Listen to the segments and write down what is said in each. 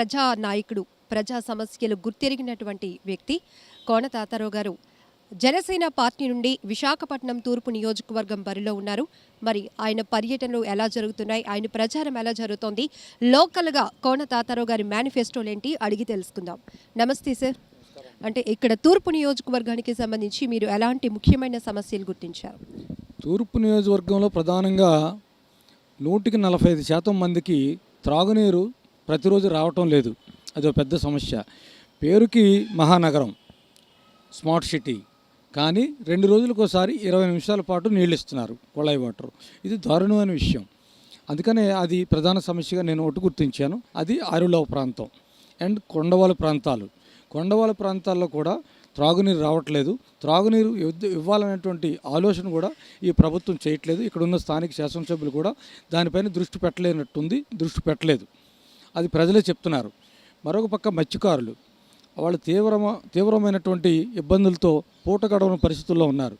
ప్రజా నాయకుడు ప్రజా సమస్యలు గుర్తెరిగినటువంటి వ్యక్తి కోన తాతారావు గారు. జనసేన పార్టీ నుండి విశాఖపట్నం తూర్పు నియోజకవర్గం బరిలో ఉన్నారు. మరి ఆయన పర్యటనలు ఎలా జరుగుతున్నాయి? ఆయన ప్రచారం ఎలా జరుగుతోంది? లోకల్గా కోన తాతారావు గారి మేనిఫెస్టోలు ఏంటి? అడిగి తెలుసుకుందాం. నమస్తే సార్. అంటే ఇక్కడ తూర్పు నియోజకవర్గానికి సంబంధించి మీరు ఎలాంటి ముఖ్యమైన సమస్యలు గుర్తించారు? తూర్పు నియోజకవర్గంలో ప్రధానంగా నూటికి నలభై ఐదు శాతం మందికి త్రాగునీరు ప్రతిరోజు రావటం లేదు. అదో పెద్ద సమస్య. పేరుకి మహానగరం స్మార్ట్ సిటీ. కానీ రెండు రోజులకు ఒకసారి ఇరవై నిమిషాల పాటు నీళ్ళు ఇస్తున్నారు కుళాయి వాటర్. ఇది దారుణమైన విషయం. అందుకనే అది ప్రధాన సమస్యగా నేను ఒకటి గుర్తించాను. అది ఆరులవ ప్రాంతం అండ్ కొండవాల ప్రాంతాలు. కొండవాల ప్రాంతాల్లో కూడా త్రాగునీరు రావట్లేదు. త్రాగునీరు ఇవ్వాలనేటువంటి ఆలోచన కూడా ఈ ప్రభుత్వం చేయట్లేదు. ఇక్కడ ఉన్న స్థానిక శాసనసభ్యులు కూడా దానిపైన దృష్టి పెట్టలేనట్టుంది దృష్టి పెట్టలేదు. అది ప్రజలే చెప్తున్నారు. మరొక పక్క మత్స్యకారులు వాళ్ళు తీవ్రమ తీవ్రమైనటువంటి ఇబ్బందులతో పూట గడవని పరిస్థితుల్లో ఉన్నారు.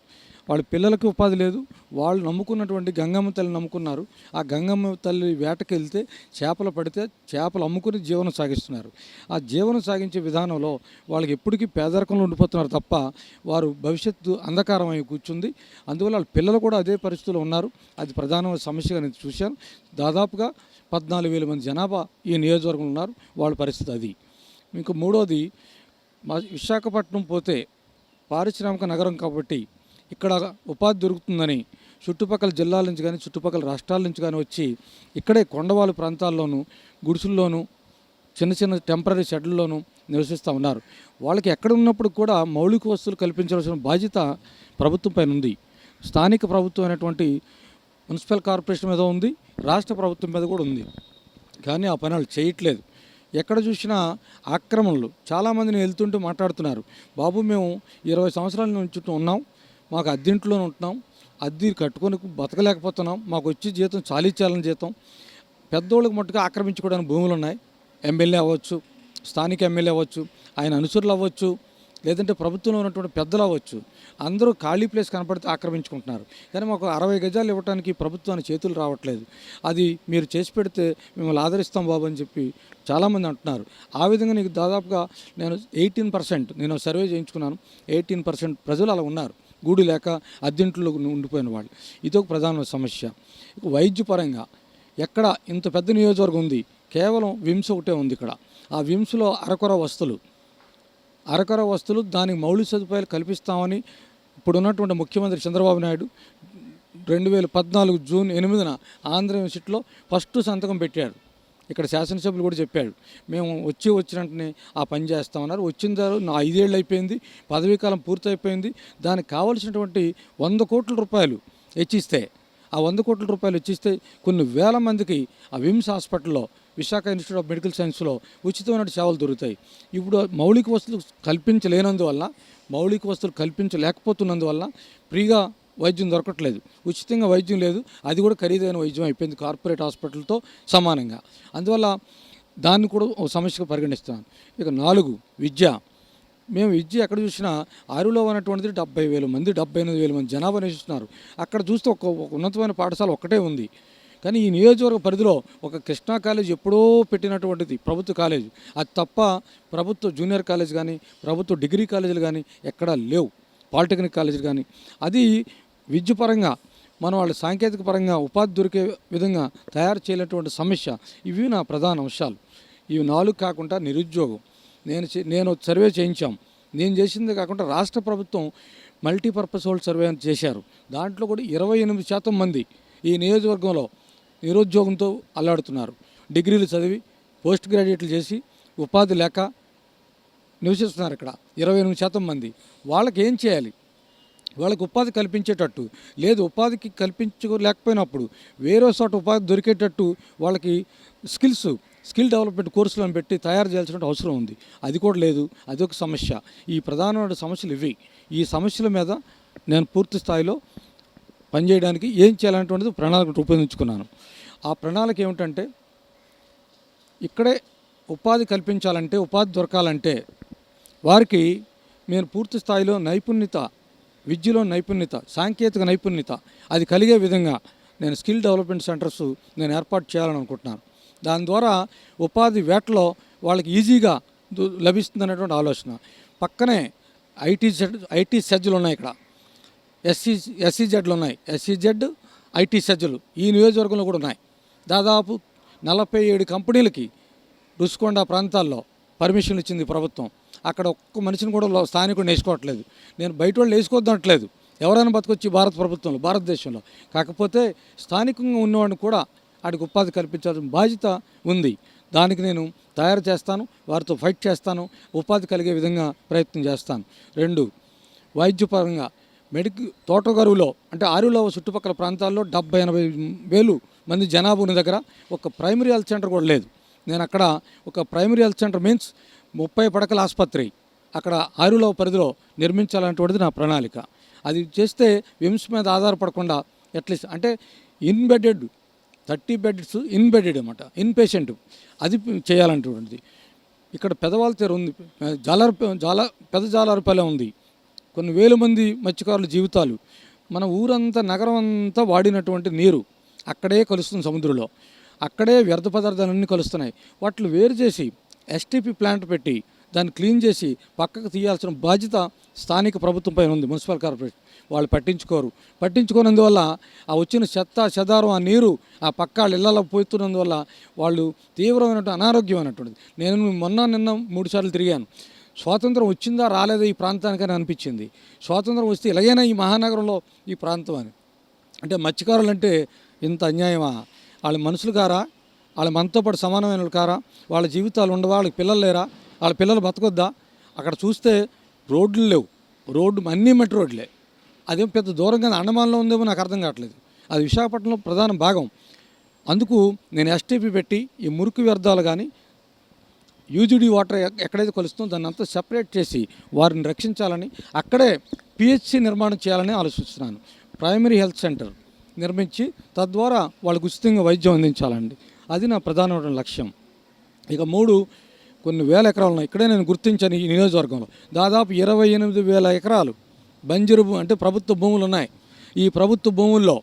వాళ్ళ పిల్లలకి ఉపాధి లేదు వాళ్ళు నమ్ముకున్నటువంటి గంగమ్మ తల్లి నమ్ముకున్నారు. ఆ గంగమ్మ తల్లి వేటకి వెళ్తే చేపలు పడితే చేపలు అమ్ముకుని జీవనం సాగిస్తున్నారు. ఆ జీవనం సాగించే విధానంలో వాళ్ళకి ఎప్పటికీ పేదరికంలో ఉండిపోతున్నారు తప్ప వారు భవిష్యత్తు అంధకారం అయి కూర్చుంది. అందువల్ల వాళ్ళ పిల్లలు కూడా అదే పరిస్థితుల్లో ఉన్నారు. అది ప్రధానమైన సమస్యగా నేను చూశాను. దాదాపుగా పద్నాలుగు వేల మంది జనాభా ఈ నియోజకవర్గంలో ఉన్నారు. వాళ్ళ పరిస్థితి అది. ఇంకా మూడోది మా విశాఖపట్నం పోతే పారిశ్రామిక నగరం కాబట్టి ఇక్కడ ఉపాధి దొరుకుతుందని చుట్టుపక్కల జిల్లాల నుంచి కానీ చుట్టుపక్కల రాష్ట్రాల నుంచి కానీ వచ్చి ఇక్కడే కొండవాళ్ళ ప్రాంతాల్లోనూ గుడిసెల్లోనూ చిన్న చిన్న టెంపరీ షెడ్లలోనూ నివసిస్తూ ఉన్నారు. వాళ్ళకి ఎక్కడ ఉన్నప్పుడు కూడా మౌలిక వస్తువులు కల్పించవలసిన బాధ్యత ప్రభుత్వం పైన ఉంది. స్థానిక ప్రభుత్వం అనేటువంటి మున్సిపల్ కార్పొరేషన్ మీద ఉంది రాష్ట్ర ప్రభుత్వం మీద కూడా ఉంది. కానీ ఆ పనులు చేయట్లేదు. ఎక్కడ చూసినా ఆక్రమణలు. చాలామందిని వెళ్తుంటూ మాట్లాడుతున్నారు. బాబు మేము ఇరవై సంవత్సరాల నుంచి ఉన్నాం. మాకు అద్దెంట్లోనే ఉంటున్నాం. అద్దె కట్టుకొని బతకలేకపోతున్నాం. మాకు వచ్చే జీతం చాలీచాలని జీతం. పెద్దోళ్ళకి మట్టుగా ఆక్రమించుకోవడానికి భూములు ఉన్నాయి. ఎమ్మెల్యే అవ్వచ్చు స్థానిక ఎమ్మెల్యే అవ్వచ్చు ఆయన అనుచరులు అవ్వచ్చు లేదంటే ప్రభుత్వంలో ఉన్నటువంటి పెద్దలు అవ్వచ్చు. అందరూ ఖాళీ ప్లేస్ కనపడితే ఆక్రమించుకుంటున్నారు. కానీ మాకు అరవై గజాలు ఇవ్వడానికి ప్రభుత్వానికి చేతులు రావట్లేదు. అది మీరు చేసి పెడితే మిమ్మల్ని ఆదరిస్తాం బాబు అని చెప్పి చాలామంది అంటున్నారు. ఆ విధంగా నీకు దాదాపుగా నేను ఎయిటీన్ పర్సెంట్ నేను సర్వే చేయించుకున్నాను. ఎయిటీన్ పర్సెంట్ ప్రజలు అలా ఉన్నారు. గూడు లేక అద్దెంట్లో ఉండిపోయిన వాళ్ళు. ఇది ఒక ప్రధాన సమస్య. వైద్యపరంగా ఎక్కడ ఇంత పెద్ద నియోజకవర్గం ఉంది. కేవలం విమ్స్ ఒకటే ఉంది ఇక్కడ. ఆ విమ్స్లో అరకొర వస్తువులు అరకర వస్తువులు దానికి మౌలిక సదుపాయాలు కల్పిస్తామని ఇప్పుడున్నటువంటి ముఖ్యమంత్రి చంద్రబాబు నాయుడు రెండు వేల పద్నాలుగు జూన్ ఎనిమిదిన ఆంధ్ర యూనివర్సిటీలో ఫస్ట్ సంతకం పెట్టాడు. ఇక్కడ శాసనసభ్యులు కూడా చెప్పాడు. మేము వచ్చి వచ్చినట్టునే ఆ పని చేస్తామన్నారు. వచ్చిన తర్వాత నా ఐదేళ్ళు అయిపోయింది. పదవీకాలం పూర్తయిపోయింది. దానికి కావలసినటువంటి వంద కోట్ల రూపాయలు హెచ్చిస్తే ఆ వంద కోట్ల రూపాయలు ఇచ్చిస్తే కొన్ని వేల మందికి ఆ విమ్స్ హాస్పిటల్లో విశాఖ ఇన్స్టిట్యూట్ ఆఫ్ మెడికల్ సైన్స్లో ఉచితమైన సేవలు దొరుకుతాయి. ఇప్పుడు మౌలిక వస్తువులు కల్పించలేనందువల్ల మౌలిక వస్తువులు కల్పించలేకపోతున్నందువల్ల ఫ్రీగా వైద్యం దొరకట్లేదు. ఉచితంగా వైద్యం లేదు. అది కూడా ఖరీదైన వైద్యం అయిపోయింది కార్పొరేట్ హాస్పిటల్తో సమానంగా. అందువల్ల దాన్ని కూడా ఒక సమస్యగా పరిగణిస్తున్నాను. ఇక నాలుగు విద్య. మేము విద్య ఎక్కడ చూసినా ఆరులో ఉన్నటువంటిది డెబ్బై వేల మంది డెబ్బై ఎనిమిది వేల మంది జనాభా నివసిస్తున్నారు అక్కడ చూస్తే ఒక ఒక ఉన్నతమైన పాఠశాల ఒక్కటే ఉంది. కానీ ఈ నియోజకవర్గ పరిధిలో ఒక కృష్ణా కాలేజ్ ఎప్పుడో పెట్టినటువంటిది ప్రభుత్వ కాలేజ్. అది తప్ప ప్రభుత్వ జూనియర్ కాలేజ్ కానీ ప్రభుత్వ డిగ్రీ కాలేజీలు కానీ ఎక్కడా లేవు. పాలిటెక్నిక్ కాలేజీలు కానీ అది విద్యపరంగా మనం వాళ్ళ సాంకేతిక పరంగా ఉపాధి దొరికే విధంగా తయారు చేయలేటువంటి సమస్య. ఇవి నా ప్రధాన అంశాలు. ఇవి నాలుగు కాకుండా నిరుద్యోగం. నేను చే- నేను సర్వే చేయించాం. నేను చేసింది కాకుండా రాష్ట్ర ప్రభుత్వం మల్టీపర్పస్ హోల్డ్ సర్వే అని చేశారు. దాంట్లో కూడా ఇరవై ఎనిమిది శాతం మంది ఈ నియోజకవర్గంలో నిరుద్యోగంతో అల్లాడుతున్నారు. డిగ్రీలు చదివి పోస్ట్ గ్రాడ్యుయేట్లు చేసి ఉపాధి లేక నివసిస్తున్నారు ఇక్కడ ఇరవై ఎనిమిది శాతం మంది. వాళ్ళకి ఏం చేయాలి? వాళ్ళకి ఉపాధి కల్పించేటట్టు లేదు ఉపాధికి కల్పించలేకపోయినప్పుడు వేరే చోట ఉపాధి దొరికేటట్టు వాళ్ళకి స్కిల్స్ స్కిల్ డెవలప్మెంట్ కోర్సులను పెట్టి తయారు చేయాల్సిన అవసరం ఉంది. అది కూడా లేదు. అది ఒక సమస్య. ఈ ప్రధానమైన సమస్యలు ఇవి. ఈ సమస్యల మీద నేను పూర్తి స్థాయిలో పనిచేయడానికి ఏం చేయాలనేటువంటిది ప్రణాళిక రూపొందించుకున్నాను. ఆ ప్రణాళిక ఏమిటంటే ఇక్కడే ఉపాధి కల్పించాలంటే ఉపాధి దొరకాలంటే వారికి నేను పూర్తి స్థాయిలో నైపుణ్యత విద్యలో నైపుణ్యత సాంకేతిక నైపుణ్యత అది కలిగే విధంగా నేను స్కిల్ డెవలప్మెంట్ సెంటర్స్ నేను ఏర్పాటు చేయాలని అనుకుంటున్నాను. దాని ద్వారా ఉపాధి వేటలో వాళ్ళకి ఈజీగా లభిస్తుంది అనేటువంటి ఆలోచన. పక్కనే ఐటీ ఐటీ సెజ్లు ఉన్నాయి ఇక్కడ. ఎస్సీ ఎస్సీజెడ్లు ఉన్నాయి. ఎస్సీజెడ్ ఐటీ సెజ్లు ఈ నియోజకవర్గంలో కూడా ఉన్నాయి. దాదాపు నలభై ఏడు కంపెనీలకి రుషికొండ ప్రాంతాల్లో పర్మిషన్లు ఇచ్చింది ప్రభుత్వం. అక్కడ ఒక్క మనిషిని కూడా స్థానికుడు స్థానికుడిని వేసుకోవట్లేదు నేను బయట వాళ్ళు వేసుకోవద్దనట్లేదు ఎవరైనా బతకొచ్చి భారత ప్రభుత్వంలో భారతదేశంలో. కాకపోతే స్థానికంగా ఉన్నవాడిని కూడా వాడికి ఉపాధి కల్పించాల్సిన బాధ్యత ఉంది. దానికి నేను తయారు చేస్తాను వారితో ఫైట్ చేస్తాను ఉపాధి కలిగే విధంగా ప్రయత్నం చేస్తాను. రెండు వైద్యపరంగా మెడికల్ తోటగరువులో అంటే ఆరులో చుట్టుపక్కల ప్రాంతాల్లో డెబ్బై ఎనభై వేలు మంది జనాభా ఉన్న దగ్గర ఒక ప్రైమరీ హెల్త్ సెంటర్ కూడా లేదు. నేను అక్కడ ఒక ప్రైమరీ హెల్త్ సెంటర్ మీన్స్ ముప్పై పడకల ఆసుపత్రి అక్కడ ఆరులో పరిధిలో నిర్మించాలనేటువంటిది నా ప్రణాళిక. అది చేస్తే విమ్స్ మీద ఆధారపడకుండా అట్లీస్ట్ అంటే ఇన్బెడెడ్ థర్టీ బెడ్స్ ఇన్బెడెడ్ అనమాట ఇన్ పేషెంట్ అది చేయాలంటువంటిది ఇక్కడ పెదవాళ్ళ తీరు ఉంది జాలర్ జాల పెద్ద జాలరుపల్లె ఉంది. కొన్ని వేల మంది మత్స్యకారుల జీవితాలు. మన ఊరంతా నగరం అంతా వాడినటువంటి నీరు. అక్కడే కలుస్తుంది సముద్రంలో. అక్కడే వ్యర్థ పదార్థాలన్నీ కలుస్తున్నాయి. వాటిని వేరు చేసి ఎస్టీపీ ప్లాంట్ పెట్టి దాన్ని క్లీన్ చేసి పక్కకు తీయాల్సిన బాధ్యత స్థానిక ప్రభుత్వం పైన ఉంది. మున్సిపల్ కార్పొరేషన్ వాళ్ళు పట్టించుకోరు. పట్టించుకోనందువల్ల ఆ వచ్చిన చెత్త చెదారం ఆ నీరు ఆ పక్క వాళ్ళ ఇళ్ళలో పోతున్నందువల్ల వాళ్ళు తీవ్రమైనటువంటి అనారోగ్యం అన్నటువంటిది నేను మొన్న నిన్న మూడు సార్లు తిరిగాను. స్వాతంత్రం వచ్చిందా రాలేదా ఈ ప్రాంతానికి అని అనిపించింది. స్వాతంత్రం వస్తే ఇలాగైనా ఈ మహానగరంలో ఈ ప్రాంతం అని. అంటే మత్స్యకారులు అంటే ఇంత అన్యాయమా? వాళ్ళ మనుషులు కారా? వాళ్ళ మనతో పాటు సమానమైన వాళ్ళు కారా? వాళ్ళ జీవితాలు ఉండవా? వాళ్ళకి పిల్లలు లేరా? వాళ్ళ పిల్లలు బతకొద్దా? అక్కడ చూస్తే రోడ్లు లేవు. రోడ్డు అన్నీ మట్టి రోడ్లే. అదేం పెద్ద దూరంగా అండమాన్లో ఉందేమో నాకు అర్థం కావట్లేదు. అది విశాఖపట్నంలో ప్రధాన భాగం. అందుకు నేను ఎస్టీపీ పెట్టి ఈ మురికి వ్యర్థాలు కానీ యూజిడి వాటర్ ఎక్కడైతే కలుస్తుందో దాన్ని అంతా సెపరేట్ చేసి వారిని రక్షించాలని అక్కడే పిహెచ్సి నిర్మాణం చేయాలని ఆలోచిస్తున్నాను. ప్రైమరీ హెల్త్ సెంటర్ నిర్మించి తద్వారా వాళ్ళకు ఉచితంగా వైద్యం అందించాలండి. అది నా ప్రధానమైన లక్ష్యం. ఇక మూడు కొన్ని వేల ఎకరాలు ఉన్నాయి. ఇక్కడే నేను గుర్తించాను ఈ నియోజకవర్గంలో. దాదాపు ఇరవై ఎనిమిది వేల ఎకరాలు బంజరు అంటే ప్రభుత్వ భూములు ఉన్నాయి. ఈ ప్రభుత్వ భూముల్లో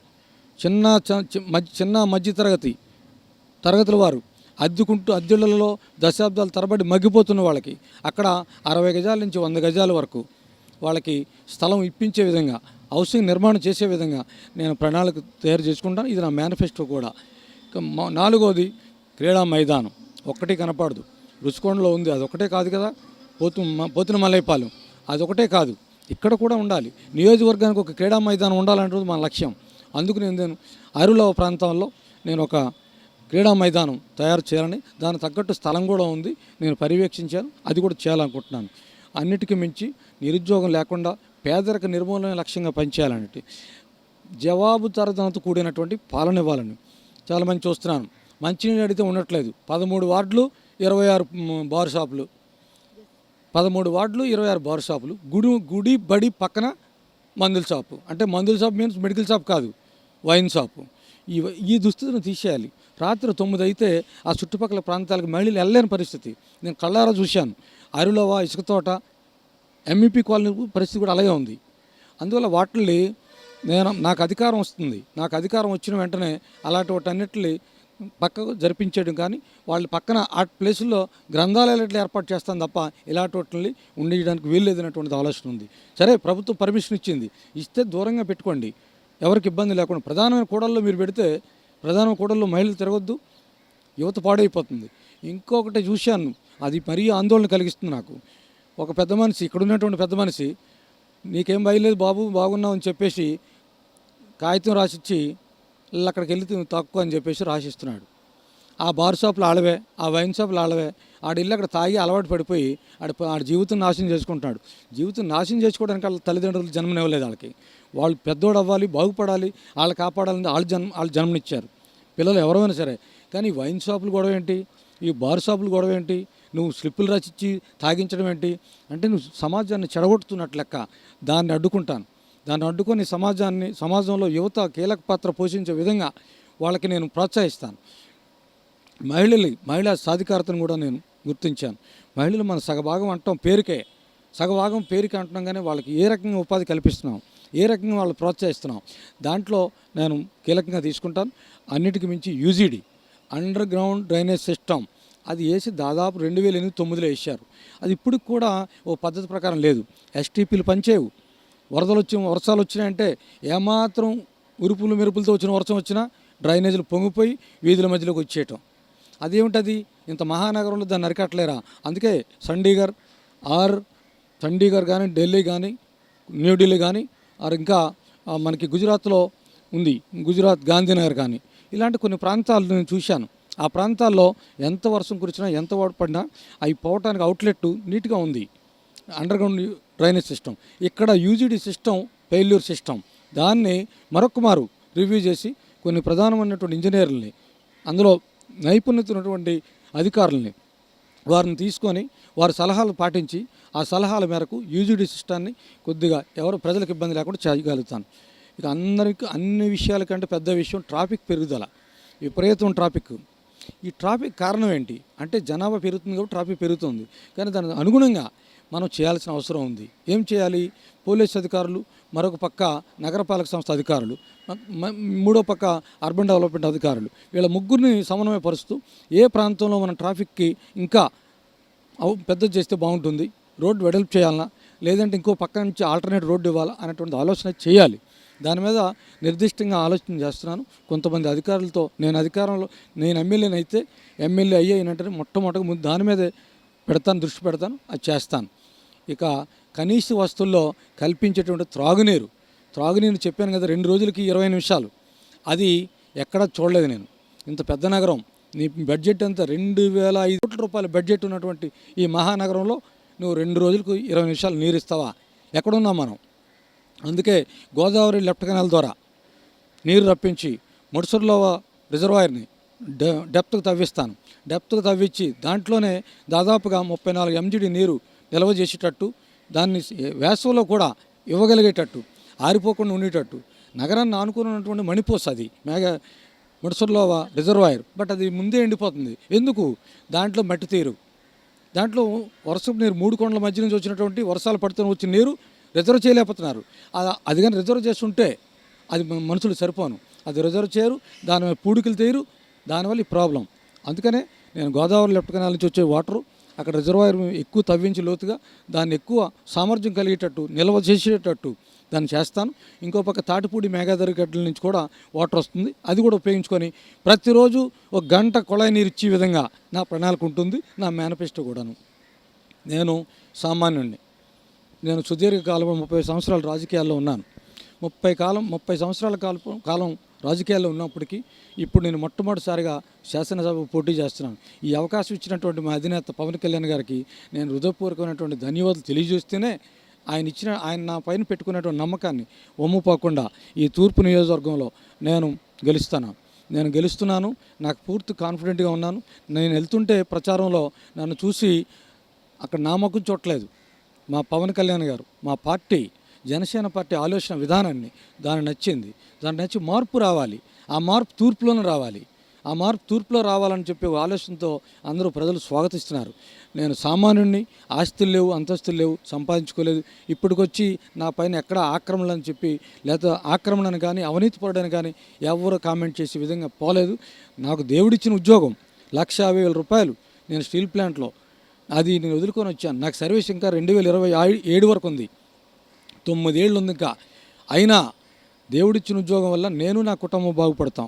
చిన్న చ- మధ్య తరగతి తరగతుల వారు అద్దుకుంటూ అద్దెలలో దశాబ్దాల తరబడి మగ్గిపోతున్న వాళ్ళకి అక్కడ అరవై గజాల నుంచి వంద గజాల వరకు వాళ్ళకి స్థలం ఇప్పించే విధంగా హౌసింగ్ నిర్మాణం చేసే విధంగా నేను ప్రణాళిక తయారు చేసుకుంటాను. ఇది నా మేనిఫెస్టో కూడా. నాలుగోది క్రీడా మైదానం. ఒక్కటి కనపడదు. రుచికొండలో ఉంది. అది ఒకటే కాదు కదా. పోతు మ- పోతున మలైపాలెం అదొకటే కాదు. ఇక్కడ కూడా ఉండాలి. నియోజకవర్గానికి ఒక క్రీడా మైదానం ఉండాలనేది మన లక్ష్యం. అందుకు నేను నేను ప్రాంతంలో నేను ఒక క్రీడా మైదానం తయారు చేయాలని దానికి తగ్గట్టు స్థలం కూడా ఉంది. నేను పర్యవేక్షించాను. అది కూడా చేయాలనుకుంటున్నాను. అన్నిటికీ మించి నిరుద్యోగం లేకుండా పేదరిక నిర్మూలన లక్ష్యంగా పనిచేయాలన్నట్టు జవాబుదారితనంతో కూడినటువంటి పాలన ఇవ్వాలని చాలామంది చూస్తున్నాను. మంచినీళ్ళు అడిగితే ఉండట్లేదు. పదమూడు వార్డులు ఇరవై ఆరు బార్ షాపులు. పదమూడు వార్డులు ఇరవై ఆరు బార్ షాపులు. గుడి గుడి బడి పక్కన మందుల షాపు. అంటే మందుల షాప్ మీన్స్ మెడికల్ షాప్ కాదు వైన్ షాపు. ఈ ఈ దుస్థితిని తీసేయాలి. రాత్రి తొమ్మిది అయితే ఆ చుట్టుపక్కల ప్రాంతాలకు మహిళలు వెళ్ళలేని పరిస్థితి. నేను కళ్ళారా చూశాను. అరులవ ఇసుక తోట ఎంఈపీ కాలనీ పరిస్థితి కూడా అలాగే ఉంది. అందువల్ల వాటిని నేను నాకు అధికారం వస్తుంది. నాకు అధికారం వచ్చిన వెంటనే అలాంటి వాటన్నిటిని పక్కకు జరిపించేయడం కానీ వాళ్ళ పక్కన ఆ ప్లేసుల్లో గ్రంథాలయాలు ఏర్పాటు చేస్తాను తప్ప ఇలాంటి వాటిని ఉండేయడానికి వీల్లేదనేటువంటిది ఆలోచన ఉంది. సరే ప్రభుత్వం పర్మిషన్ ఇచ్చింది. ఇస్తే దూరంగా పెట్టుకోండి. ఎవరికి ఇబ్బంది లేకుండా ప్రధానమైన కూడల్లో మీరు పెడితే ప్రధాన కూడల్లో మహిళలు తిరగొద్దు యువత పాడైపోతుంది. ఇంకొకటి చూశాను అది మరీ ఆందోళన కలిగిస్తుంది నాకు. ఒక పెద్ద మనిషి ఇక్కడ ఉన్నటువంటి పెద్ద మనిషి నీకేం భయలేదు బాబు బాగున్నావు అని చెప్పేసి కాగితం రాసిచ్చి "ఇల్లు అక్కడికి వెళ్ళి తిను తక్కువ అని చెప్పేసి రాసిస్తున్నాడు. ఆ బార్ షాపులు ఆడవే ఆ వైన్ షాపులు ఆడవే. ఆడ ఇల్లు అక్కడ తాగి అలవాటు పడిపోయి ఆడి ఆడి జీవితం నాశనం చేసుకుంటున్నాడు. జీవితం నాశనం చేసుకోవడానికి వాళ్ళ తల్లిదండ్రులు జన్మనివ్వలేదు వాళ్ళకి. వాళ్ళు పెద్దోడు అవ్వాలి బాగుపడాలి వాళ్ళు కాపాడాలని వాళ్ళు జన్మ వాళ్ళు జన్మనిచ్చారు. పిల్లలు ఎవరైనా సరే. కానీ వైన్ షాపులు గొడవ ఏంటి? ఈ బార్ షాపులు గొడవ ఏంటి? నువ్వు స్లిప్పులు రచించి తాగించడం ఏంటి? అంటే నువ్వు సమాజాన్ని చెడగొట్టుతున్నట్లు లెక్క. దాన్ని అడ్డుకుంటాను. దాన్ని అడ్డుకొని సమాజాన్ని సమాజంలో యువత కీలక పాత్ర పోషించే విధంగా వాళ్ళకి నేను ప్రోత్సహిస్తాను. మహిళలు మహిళా సాధికారతను కూడా నేను గుర్తించాను. మహిళలు మన సగభాగం అంటాం పేరుకే. సగభాగం పేరుకే అంటున్నాం కానీ వాళ్ళకి ఏ రకంగా ఉపాధి కల్పిస్తున్నాం? ఏ రకంగా వాళ్ళు ప్రోత్సహిస్తున్నాం? దాంట్లో నేను కీలకంగా తీసుకుంటాను. అన్నిటికీ మించి UGD under ground drainage system అది వేసి దాదాపు రెండు వేల ఎనిమిది తొమ్మిదిలో వేసారు అది ఇప్పుడు కూడా ఓ పద్ధతి ప్రకారం లేదు. ఎస్టీపీలు పనిచేయవు. వరదలు వచ్చి వర్షాలు వచ్చినాయంటే ఏమాత్రం ఉరుపులు మెరుపులతో వచ్చిన వర్షం వచ్చినా డ్రైనేజీలు పొంగిపోయి వీధుల మధ్యలోకి వచ్చేయటం. అదేమిటది? ఇంత మహానగరంలో దాన్ని అరికట్టలేరా? అందుకే చండీగఢ్ ఆర్ చండీగఢ్ కానీ ఢిల్లీ కానీ న్యూఢిల్లీ కానీ ఆర్ ఇంకా మనకి గుజరాత్లో ఉంది. గుజరాత్ గాంధీనగర్ కానీ ఇలాంటి కొన్ని ప్రాంతాలు నేను చూశాను. ఆ ప్రాంతాల్లో ఎంత వర్షం కురిచినా ఎంత పడినా అవి పోవటానికి అవుట్లెట్ నీట్గా ఉంది. అండర్గ్రౌండ్ డ్రైనేజ్ సిస్టమ్ ఇక్కడ యూజీడీ సిస్టమ్ ఫెయిల్యూర్ సిస్టమ్ దాన్ని మరొక మారు రివ్యూ చేసి కొన్ని ప్రధానమైనటువంటి ఇంజనీర్లని అందులో నైపుణ్యత ఉన్నటువంటి అధికారుల్ని వారిని తీసుకొని వారి సలహాలు పాటించి ఆ సలహాల మేరకు యూజీడీ సిస్టాన్ని కొద్దిగా ఎవరు ప్రజలకు ఇబ్బంది లేకుండా చేయగలుగుతాను. ఇక అందరికి అన్ని విషయాల కంటే పెద్ద విషయం ట్రాఫిక్ పెరుగుదల. విపరీతం ట్రాఫిక్. ఈ ట్రాఫిక్ కారణం ఏంటి? అంటే జనాభా పెరుగుతుంది కాబట్టి ట్రాఫిక్ పెరుగుతుంది. కానీ దానికి అనుగుణంగా మనం చేయాల్సిన అవసరం ఉంది. ఏం చేయాలి? పోలీస్ అధికారులు మరొక పక్క నగరపాలక సంస్థ అధికారులు మూడో పక్క అర్బన్ డెవలప్మెంట్ అధికారులు. వీళ్ళ ముగ్గురిని సమన్వయపరుస్తూ ఏ ప్రాంతంలో మన ట్రాఫిక్కి ఇంకా అవు పెద్దది చేస్తే బాగుంటుంది రోడ్డు వెడల్పు చేయాలన్నా లేదంటే ఇంకో పక్క నుంచి ఆల్టర్నేట్ రోడ్డు ఇవ్వాలా అనేటువంటి ఆలోచన చేయాలి. దాని మీద నిర్దిష్టంగా ఆలోచన చేస్తున్నాను. కొంతమంది అధికారులతో నేను అధికారంలో నేను ఎమ్మెల్యేనైతే అయితే ఎమ్మెల్యే అయ్యానంటే మొట్టమొదటి ముందు దాని మీదే పెడతాను దృష్టి పెడతాను అది చేస్తాను. ఇక కనీస వస్తువుల్లో కల్పించేటువంటి త్రాగునీరు. త్రాగునీరు చెప్పాను కదా రెండు రోజులకి ఇరవై నిమిషాలు. అది ఎక్కడా చూడలేదు నేను. ఇంత పెద్ద నగరం. నీ బడ్జెట్ అంతా రెండు వేల ఐదు కోట్ల రూపాయల బడ్జెట్ ఉన్నటువంటి ఈ మహానగరంలో నువ్వు రెండు రోజులకు ఇరవై నిమిషాలు నీరు ఇస్తావా? ఎక్కడున్నాం మనం? అందుకే గోదావరి లెఫ్ట్ కెనాల్ ద్వారా నీరు రప్పించి ముడుసర్లో రిజర్వాయర్ని డె డెప్త్కు తవ్విస్తాను. డెప్త్కు తవ్వించి దాంట్లోనే దాదాపుగా ముప్పై నాలుగు ఎంజీడి నీరు నిల్వ చేసేటట్టు దాన్ని వేసవిలో కూడా ఇవ్వగలిగేటట్టు ఆరిపోకుండా ఉండేటట్టు నగరాన్ని ఆనుకున్నటువంటి మణిపోస్ అది మేఘ ముడుసర్లోవా రిజర్వాయర్. బట్ అది ముందే ఎండిపోతుంది. ఎందుకు? దాంట్లో మట్టి తీరు. దాంట్లో వర్షపు నీరు మూడు కొండల మధ్య నుంచి వచ్చినటువంటి వర్షాలు పడుతున్న వచ్చిన నీరు రిజర్వ్ చేయలేకపోతున్నారు. అది కానీ రిజర్వ్ చేస్తుంటే అది మనుషులు సరిపోను. అది రిజర్వ్ చేయరు దాని పూడికలు తీయరు దానివల్ల ఈ ప్రాబ్లం. అందుకనే నేను గోదావరి లెఫ్ట్ కెనాల్ నుంచి వచ్చే వాటరు అక్కడ రిజర్వాయర్ ఎక్కువ తవ్వించి లోతుగా దాన్ని ఎక్కువ సామర్థ్యం కలిగేటట్టు నిల్వ చేసేటట్టు దాన్ని చేస్తాను. ఇంకో పక్క తాటిపూడి మేఘాదరి గడ్డల నుంచి కూడా వాటర్ వస్తుంది. అది కూడా ఉపయోగించుకొని ప్రతిరోజు ఒక గంట కుళాయి నీరు ఇచ్చే విధంగా నా ప్రణాళిక ఉంటుంది నా మేనిఫెస్టో కూడాను. నేను సామాన్యుణ్ణి. నేను సుదీర్ఘ సుదీర్ఘకాలం ముప్పై సంవత్సరాలు రాజకీయాల్లో ఉన్నాను. ముప్పై కాలం ముప్పై సంవత్సరాల కాలం కాలం రాజకీయాల్లో ఉన్నప్పటికీ ఇప్పుడు నేను మొట్టమొదటిసారిగా శాసనసభ పోటీ చేస్తున్నాను. ఈ అవకాశం ఇచ్చినటువంటి మా అధినేత పవన్ కళ్యాణ్ గారికి నేను హృదయపూర్వకమైనటువంటి ధన్యవాదాలు తెలియజేస్తేనే ఆయన ఇచ్చిన ఆయన నా పైన పెట్టుకున్నటువంటి నమ్మకాన్ని ఒమ్ముపోకుండా ఈ తూర్పు నియోజకవర్గంలో నేను గెలుస్తాను. నేను గెలుస్తున్నాను నాకు పూర్తి కాన్ఫిడెంట్గా ఉన్నాను. నేను వెళ్తుంటే ప్రచారంలో నన్ను చూసి అక్కడ నామకం చూడలేదు మా పవన్ కళ్యాణ్ గారు మా పార్టీ జనసేన పార్టీ ఆలోచన విధానాన్ని దాని నచ్చింది. దాని నచ్చి మార్పు రావాలి. ఆ మార్పు తూర్పులోనే రావాలి. ఆ మార్పు తూర్పులో రావాలని చెప్పి ఆలోచనతో అందరూ ప్రజలు స్వాగతిస్తున్నారు. నేను సామాన్యుడిని ఆస్తులు లేవు అంతస్తులు లేవు సంపాదించుకోలేదు. ఇప్పటికొచ్చి నా పైన ఎక్కడ ఆక్రమణ అని చెప్పి లేదా ఆక్రమణను కానీ అవినీతి పడని కానీ ఎవరు కామెంట్ చేసే విధంగా పోలేదు. నాకు దేవుడిచ్చిన ఉద్యోగం లక్ష యాభై వేల రూపాయలు నేను స్టీల్ ప్లాంట్లో. అది నేను వదులుకొని వచ్చాను. నాకు సర్వీస్ ఇంకా రెండు వేల ఇరవై ఏడు వరకు ఉంది. తొమ్మిదేళ్ళు ఉంది ఇంకా అయినా దేవుడిచ్చిన ఉద్యోగం వల్ల నేను నా కుటుంబం బాగుపడతాం.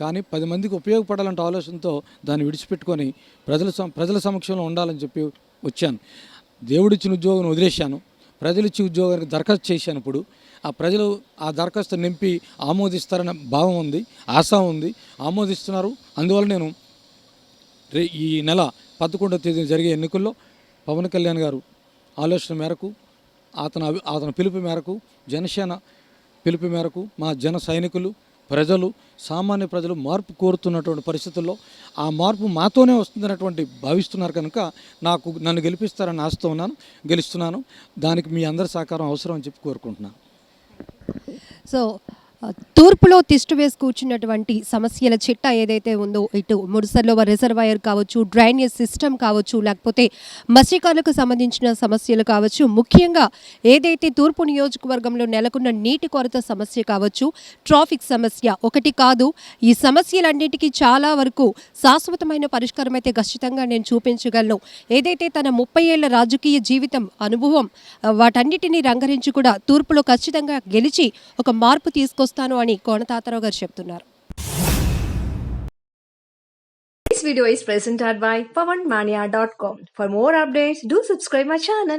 కానీ పది మందికి ఉపయోగపడాలంటే ఆలోచనతో దాన్ని విడిచిపెట్టుకొని ప్రజల సం- ప్రజల సమక్షంలో ఉండాలని చెప్పి వచ్చాను. దేవుడిచ్చిన ఉద్యోగం వదిలేశాను. ప్రజలిచ్చి ఉద్యోగానికి దరఖాస్తు చేశాను ఇప్పుడు. ఆ ప్రజలు ఆ దరఖాస్తు నింపి ఆమోదిస్తారన్న భావం ఉంది ఆశ ఉంది. ఆమోదిస్తున్నారు. అందువల్ల నేను రే ఈ నెల పదకొండవ తేదీ జరిగే ఎన్నికల్లో పవన్ కళ్యాణ్ గారు ఆలోచన మేరకు అతను అతని పిలుపు మేరకు జనసేన పిలుపు మేరకు మా జన సైనికులు ప్రజలు సామాన్య ప్రజలు మార్పు కోరుతున్నటువంటి పరిస్థితుల్లో ఆ మార్పు మాతోనే వస్తుందన్నటువంటి భావిస్తున్నారు కనుక నాకు నన్ను గెలిపిస్తారని ఆశతో ఉన్నాను గెలుస్తున్నాను. దానికి మీ అందరి సహకారం అవసరం అని చెప్పి కోరుకుంటున్నాను. సో తూర్పులో తిష్టు వేసి కూర్చున్నటువంటి సమస్యల చిట్టా ఏదైతే ఉందో ఇటు ముడిసర్లో రిజర్వాయర్ కావచ్చు డ్రైనేజ్ సిస్టమ్ కావచ్చు లేకపోతే మత్స్యకారులకు సంబంధించిన సమస్యలు కావచ్చు ముఖ్యంగా ఏదైతే తూర్పు నియోజకవర్గంలో నెలకొన్న నీటి కొరత సమస్య కావచ్చు ట్రాఫిక్ సమస్య ఒకటి కాదు. ఈ సమస్యలన్నిటికీ చాలా వరకు శాశ్వతమైన పరిష్కారం అయితే ఖచ్చితంగా నేను చూపించగలను. ఏదైతే తన ముప్పై ఏళ్ళ రాజకీయ జీవితం అనుభవం వాటన్నిటినీ వాటన్నిటిని రంగరించి కూడా తూర్పులో ఖచ్చితంగా గెలిచి ఒక మార్పు తీసుకొస్తాను అని కోనతాతారావు గారు చెప్తున్నారు This video is presented by pavanmania.com. For more updates, do subscribe my channel.